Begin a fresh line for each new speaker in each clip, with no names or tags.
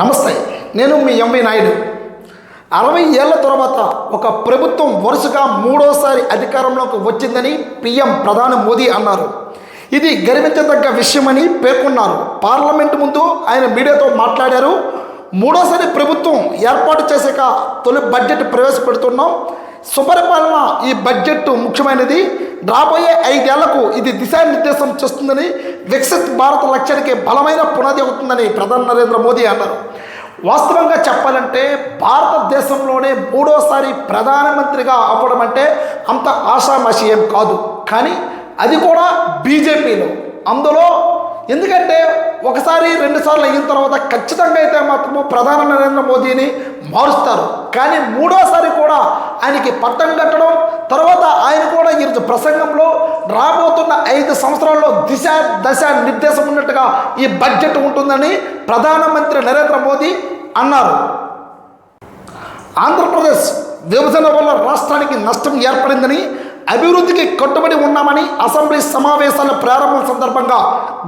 నమస్తే నేను మీ ఎంవి నాయుడు. అరవై ఏళ్ళ తర్వాత ఒక ప్రభుత్వం వరుసగా మూడోసారి అధికారంలోకి వచ్చిందని పిఎం ప్రధాని మోదీ అన్నారు. ఇది గర్వించదగ్గ విషయమని పేర్కొన్నారు. పార్లమెంట్ ముందు ఆయన మీడియాతో మాట్లాడారు. మూడోసారి ప్రభుత్వం ఏర్పాటు చేశాక తొలి బడ్జెట్ ప్రవేశపెడుతున్నాం. సుపరిపాలన ఈ బడ్జెట్ ముఖ్యమైనది. రాబోయే ఐదేళ్ళకు ఇది దిశానిర్దేశం చేస్తుందని వికసిత్ భారత లక్ష్యానికి బలమైన పునాది అవుతుందని ప్రధాని నరేంద్ర మోదీ అన్నారు. వాస్తవంగా చెప్పాలంటే భారతదేశంలోనే మూడోసారి ప్రధానమంత్రిగా అవ్వడం అంటే అంత ఆషామాషి ఏం కాదు. కానీ అది కూడా బీజేపీలో. అందులో ఎందుకంటే ఒకసారి రెండుసార్లు అయిన తర్వాత ఖచ్చితంగా అయితే మాత్రము ప్రధాని నరేంద్ర మోదీని మారుస్తారు. కానీ మూడోసారి కూడా ఆయనకి పట్టం కట్టడం తర్వాత ఆయన కూడా ఈరోజు ప్రసంగంలో రాబోతున్న ఐదు సంవత్సరాల్లో దిశ దశ నిర్దేశం ఉన్నట్టుగా ఈ బడ్జెట్ ఉంటుందని ప్రధానమంత్రి నరేంద్ర మోదీ అన్నారు. ఆంధ్రప్రదేశ్ విభజన వల్ల రాష్ట్రానికి నష్టం ఏర్పడిందని అభివృద్ధికి కట్టుబడి ఉన్నామని అసెంబ్లీ సమావేశాల ప్రారంభం సందర్భంగా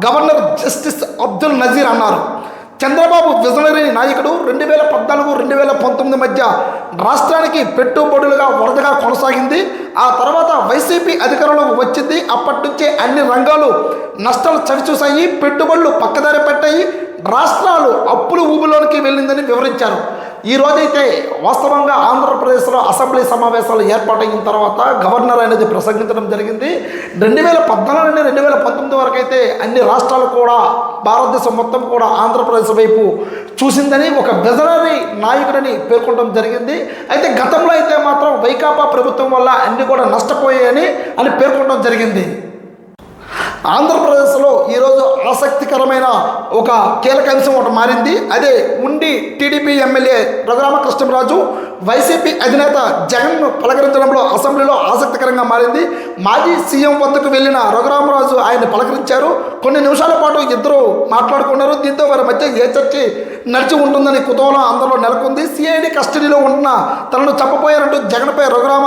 గవర్నర్ జస్టిస్ అబ్దుల్ నజీర్ అన్నారు. చంద్రబాబు విజనరీ నాయకుడు రెండు వేల పద్నాలుగు రెండు వేల పంతొమ్మిది మధ్య రాష్ట్రానికి పెట్టుబడులుగా వరదగా కొనసాగింది. ఆ తర్వాత వైసీపీ అధికారంలోకి వచ్చింది. అప్పటి నుంచే అన్ని రంగాలు నష్టాలు చవిచూశాయి. పెట్టుబడులు పక్కదారి పెట్టాయి. రాష్ట్రాలు అప్పుల ఊబిలోనికి వెళ్ళిందని వివరించారు. ఈ రోజైతే వాస్తవంగా ఆంధ్రప్రదేశ్లో అసెంబ్లీ సమావేశాలు ఏర్పాటైన తర్వాత గవర్నర్ అనేది ప్రసంగించడం జరిగింది. రెండు వేల పద్నాలుగు నుండి రెండు వేల పంతొమ్మిది వరకు అయితే అన్ని రాష్ట్రాలు కూడా భారతదేశం మొత్తం కూడా ఆంధ్రప్రదేశ్ వైపు చూసిందని ఒక విజనరీ నాయకుడని పేర్కొనడం జరిగింది. అయితే గతంలో అయితే మాత్రం వైకాపా ప్రభుత్వం వల్ల అన్ని కూడా నష్టపోయాయని అని పేర్కొనడం జరిగింది. ఆంధ్రప్రదేశ్లో ఈరోజు ఆసక్తికరమైన ఒక కీలక అంశం ఒకటి మారింది. అదే ఉండి టీడీపీ ఎమ్మెల్యే రఘురామకృష్ణరాజు వైసీపీ అధినేత జగన్ పలకరించడంలో అసెంబ్లీలో ఆసక్తికరంగా మారింది. మాజీ సీఎం వద్దకు వెళ్ళిన రఘురామరాజు ఆయన పలకరించారు. కొన్ని నిమిషాల పాటు ఇద్దరు మాట్లాడుకున్నారు. దీంతో వారి మధ్య ఏ చర్చ నడిచి ఉంటుందని కుతూహలం అందరిలో నెలకొంది. సిఐడి కస్టడీలో ఉంటున్న తనను చంపపోయారంటూ జగన్పై రఘురామ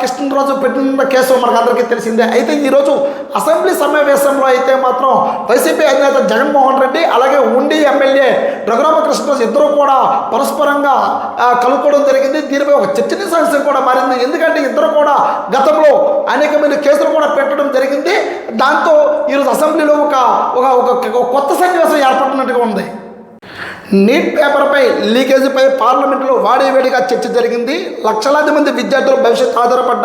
కృష్ణరాజు పెట్టిన కేసు మనకు అందరికీ తెలిసిందే. అయితే ఈరోజు అసెంబ్లీ సమావేశంలో అయితే మాత్రం వైసీపీ అధినేత జగన్మోహన్ రెడ్డి అలాగే ఉండి ఎమ్మెల్యే రఘురామకృష్ణరాజు ఇద్దరు కూడా పరస్పరంగా కలుపుకోవడం జరిగింది. దీనిపై ఒక చర్చనీయాంశం కూడా మారింది. ఎందుకంటే ఇద్దరు కూడా గతంలో అనేకమైన కేసులు కూడా పెట్టడం జరిగింది. దాంతో ఈరోజు అసెంబ్లీలో ఒక ఒక ఒక- ఒక కొత్త సన్నివేశం ఏర్పడినట్టుగా ఉంది. నీట్ పేపర్పై లీకేజీపై పార్లమెంటులో వాడేవేడిగా చర్చ జరిగింది. లక్షలాది మంది విద్యార్థుల భవిష్యత్తు ఆధారపడ్డ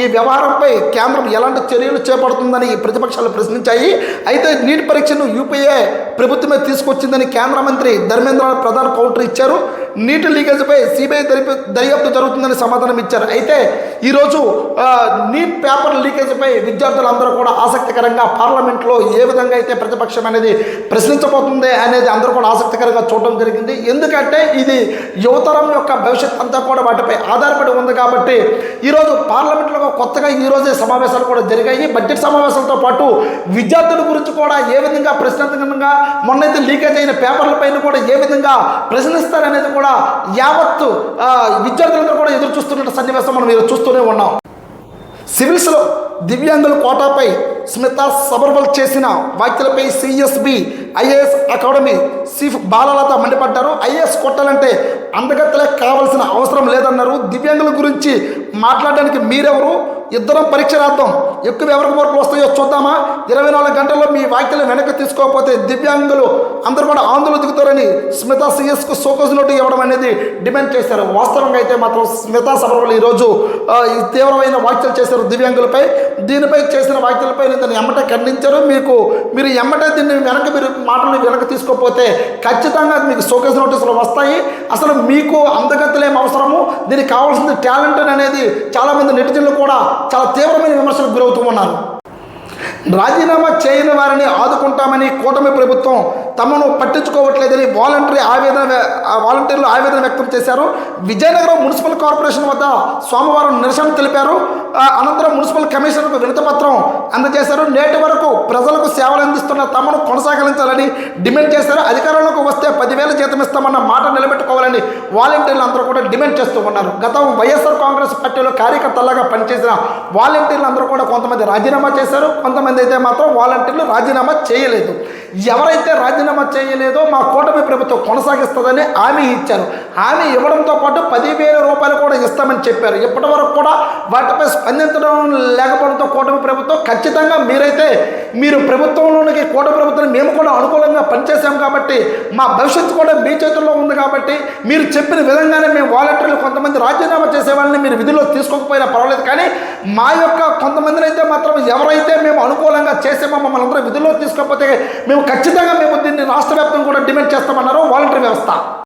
ఈ వ్యవహారంపై కేంద్రం ఎలాంటి చర్యలు చేపడుతుందని ప్రతిపక్షాలు ప్రశ్నించాయి. అయితే నీట్ పరీక్షను యూపీఏ ప్రభుత్వమే తీసుకొచ్చిందని కేంద్ర మంత్రి ధర్మేంద్ర ప్రధాన్ కౌంటర్ ఇచ్చారు. నీటి లీకేజీపై సిబిఐ దర్యాప్తు దర్యాప్తు జరుగుతుందని సమాధానం ఇచ్చారు. అయితే ఈరోజు నీట్ పేపర్ లీకేజీపై విద్యార్థులందరూ కూడా ఆసక్తికరంగా పార్లమెంట్లో ఏ విధంగా అయితే ప్రతిపక్షం అనేది ప్రశ్నించబోతుంది అనేది అందరూ కూడా ఆసక్తికరంగా చూడడం జరిగింది. ఎందుకంటే ఇది యువతరం యొక్క భవిష్యత్ అంతా కూడా వాటిపై ఆధారపడి ఉంది కాబట్టి ఈరోజు పార్లమెంట్లో కొత్తగా ఈ రోజే సమావేశాలు కూడా జరిగాయి. బడ్జెట్ సమావేశాలతో పాటు విద్యార్థుల గురించి కూడా ఏ విధంగా ప్రశ్నార్థకంగా మొన్నైతే లీకేజ్ అయిన పేపర్లపైన కూడా ఏ విధంగా ప్రశ్నిస్తారనేది కూడా యావత్తు విద్యార్థులందరూ కూడా ఎదురు చూస్తున్న సన్నివేశం మనం ఈరోజు చూస్తూనే ఉన్నాం. సివిల్స్లో దివ్యాంగుల కోటాపై స్మిత సబర్వల్ చేసిన వ్యాఖ్యలపై CSB IAS academy chief Balalatha మండిపడ్డారు. ఐఏఎస్ కొట్టాలంటే అందగత్తలే కావాల్సిన అవసరం లేదన్నారు. దివ్యాంగుల గురించి మాట్లాడడానికి మీరెవరు? ఇద్దరం పరీక్ష రాద్దాం. ఎక్కువ ఎవరికి మార్కులు వస్తాయో చూద్దామా? ఇరవై నాలుగు గంటల్లో మీ వ్యాఖ్యలు వెనక్కి తీసుకోకపోతే దివ్యాంగులు అందరూ కూడా ఆందోళన దిగుతారని స్మిత సిఎస్కు సోకస్ నోటు ఇవ్వడం అనేది డిమాండ్ చేశారు. వాస్తవంగా అయితే మాత్రం స్మితా సభలు ఈరోజు తీవ్రమైన వ్యాఖ్యలు చేశారు దివ్యాంగులపై. దీనిపై చేసిన వ్యాఖ్యలపై దాన్ని ఎమ్మటే ఖండించారు మీకు మీరు ఎమ్మటే దీన్ని వెనక మీరు మాటలు వెనక తీసుకోకపోతే ఖచ్చితంగా మీకు సోకస్ నోటీసులు వస్తాయి. అసలు మీకు అందగతులేం అవసరము. దీనికి కావాల్సింది టాలెంట్ అనేది చాలామంది నెటిజన్లు కూడా చాలా తీవ్రమైన విమర్శలకు అవుతూ ఉన్నారు. రాజీనామా చేయని వారిని ఆదుకుంటామని కూటమి ప్రభుత్వం తమను పట్టించుకోవట్లేదని వాలంటరీ ఆవేదన వాలంటీర్లు ఆవేదన వ్యక్తం చేశారు. విజయనగరం మున్సిపల్ కార్పొరేషన్ వద్ద సోమవారం నిరసన తెలిపారు. అనంతరం మున్సిపల్ కమిషనర్కు వినతిపత్రం అందజేశారు. నేటి వరకు ప్రజలకు సేవలు అందిస్తున్న తమను కొనసాగించాలని డిమాండ్ చేశారు. అధికారంలోకి వస్తే పదివేల జీతం ఇస్తామన్న మాట నిలబెట్టుకోవాలని వాలంటీర్లు అందరూ కూడా డిమాండ్ చేస్తూ ఉన్నారు. గతం వైఎస్ఆర్ కాంగ్రెస్ పార్టీలో కార్యకర్తలాగా పనిచేసిన వాలంటీర్లు అందరూ కూడా కొంతమంది రాజీనామా చేశారు. కొంతమంది అయితే మాత్రం వాలంటీర్లు రాజీనామా చేయలేదు. ఎవరైతే రాజీనామా చేయలేదో మా కూటమి ప్రభుత్వం కొనసాగిస్తుందని హామీ ఇచ్చారు. హామీ ఇవ్వడంతో పాటు పదివేల రూపాయలు కూడా ఇస్తామని చెప్పారు. ఇప్పటి వరకు కూడా వాటిపై స్పందించడం లేకపోవడంతో కూటమి ప్రభుత్వం ఖచ్చితంగా మీరైతే మీరు ప్రభుత్వంలోనికి కూటమి ప్రభుత్వం మేము కూడా అనుకూలంగా పనిచేసాం కాబట్టి మా భవిష్యత్తు కూడా మీ చేతుల్లో ఉంది కాబట్టి మీరు చెప్పిన విధంగానే మేము వాలంటీర్లు కొంతమంది రాజీనామా చేసే వాళ్ళని మీరు విధుల్లో తీసుకోకపోయినా పర్వాలేదు. కానీ మా యొక్క కొంతమందిని అయితే మాత్రం ఎవరైతే మేము అనుకూలంగా చేసామో మమ్మల్ని అందరూ విధుల్లో తీసుకోకపోతే మేము ఖచ్చితంగా మేము దీన్ని రాష్ట్ర వ్యాప్తంగా కూడా డిమాండ్ చేస్తామన్నారు వాలంటీర్ వ్యవస్థ.